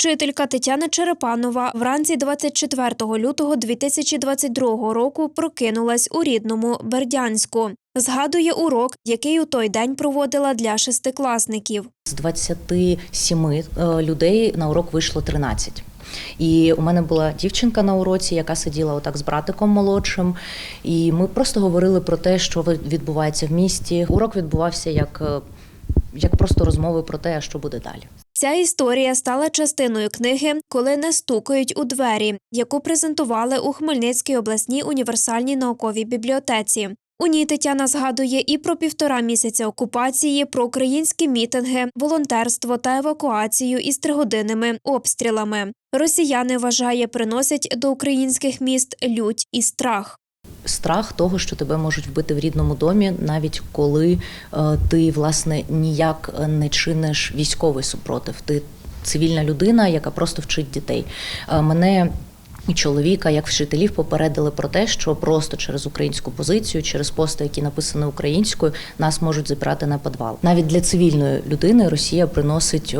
Вчителька Тетяна Черепанова вранці 24 лютого 2022 року прокинулась у рідному Бердянську. Згадує урок, який у той день проводила для шестикласників. З 27 е, людей на урок вийшло 13. І у мене була дівчинка на уроці, яка сиділа отак з братиком молодшим. І ми просто говорили про те, що відбувається в місті. Урок відбувався як, е, як просто розмови про те, що буде далі. Ця історія стала частиною книги Коли не стукають у двері, яку презентували у Хмельницькій обласній універсальній науковій бібліотеці. У ній Тетяна згадує і про півтора місяця окупації, про українські мітинги, волонтерство та евакуацію із тригодинними обстрілами. Росіяни вважає, приносять до українських міст лють і страх. Страх того, що тебе можуть вбити в рідному домі, навіть коли е, ти власне ніяк не чиниш військовий супротив. Ти цивільна людина, яка просто вчить дітей. Е, Мене і чоловіка, як вчителів, попередили про те, що просто через українську позицію, через пости, які написані українською, нас можуть забирати на підвал. Навіть для цивільної людини Росія приносить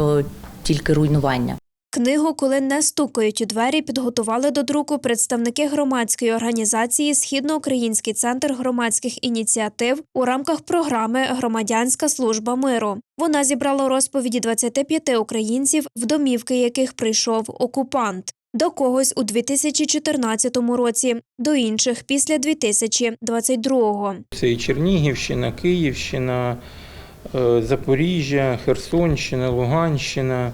тільки руйнування. Книгу, коли не стукають у двері, підготували до друку представники громадської організації Східноукраїнський центр громадських ініціатив у рамках програми Громадянська служба миру. Вона зібрала розповіді 25 українців, в домівки яких прийшов окупант. До когось у 2014 році, до інших після 2022. Це і Чернігівщина, Київщина, е, Запоріжжя, Херсонщина, Луганщина,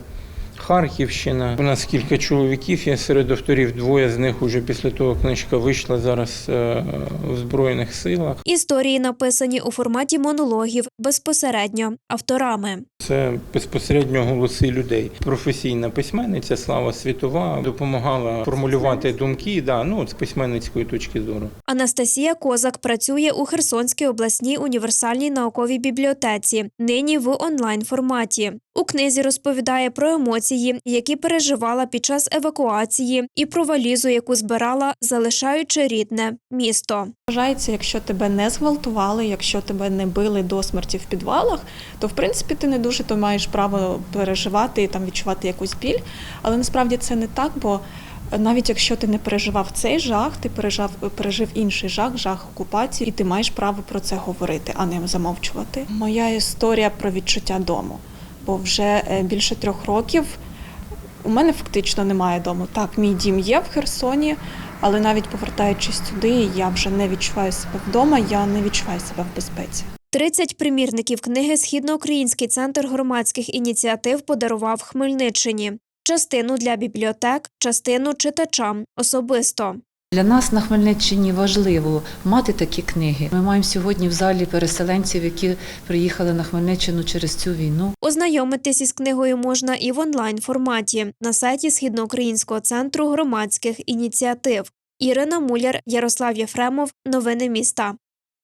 Харківщина. У нас кілька чоловіків є серед авторів. Двоє з них уже після того книжка вийшла зараз е, в Збройних силах. Історії написані у форматі монологів безпосередньо авторами. Це безпосередньо голоси людей. Професійна письменниця Слава Світова допомагала формулювати думки. Да, ну з письменницької точки зору. Анастасія Козак працює у Херсонській обласній універсальній науковій бібліотеці, нині в онлайн форматі. У книзі розповідає про емоції, які переживала під час евакуації, і про валізу, яку збирала, залишаючи рідне місто. Вважається, якщо тебе не зґвалтували, якщо тебе не били до смерті в підвалах, то в принципі ти не дуже то маєш право переживати і там відчувати якусь біль. Але насправді це не так, бо навіть якщо ти не переживав цей жах, ти пережив, пережив інший жах, жах окупації, і ти маєш право про це говорити, а не замовчувати. Моя історія про відчуття дому, бо вже е, більше трьох років у мене фактично немає дому. Так, мій дім є в Херсоні, але навіть повертаючись туди, я вже не відчуваю себе вдома, я не відчуваю себе в безпеці. 30 примірників книги Східноукраїнський центр громадських ініціатив подарував Хмельниччині. Частину для бібліотек, частину читачам особисто. Для нас на Хмельниччині важливо мати такі книги. Ми маємо сьогодні в залі переселенців, які приїхали на Хмельниччину через цю війну. Ознайомитись із книгою можна і в онлайн форматі на сайті Східноукраїнського центру громадських ініціатив. Ірина Муляр, Ярослав Єфремов. Новини міста.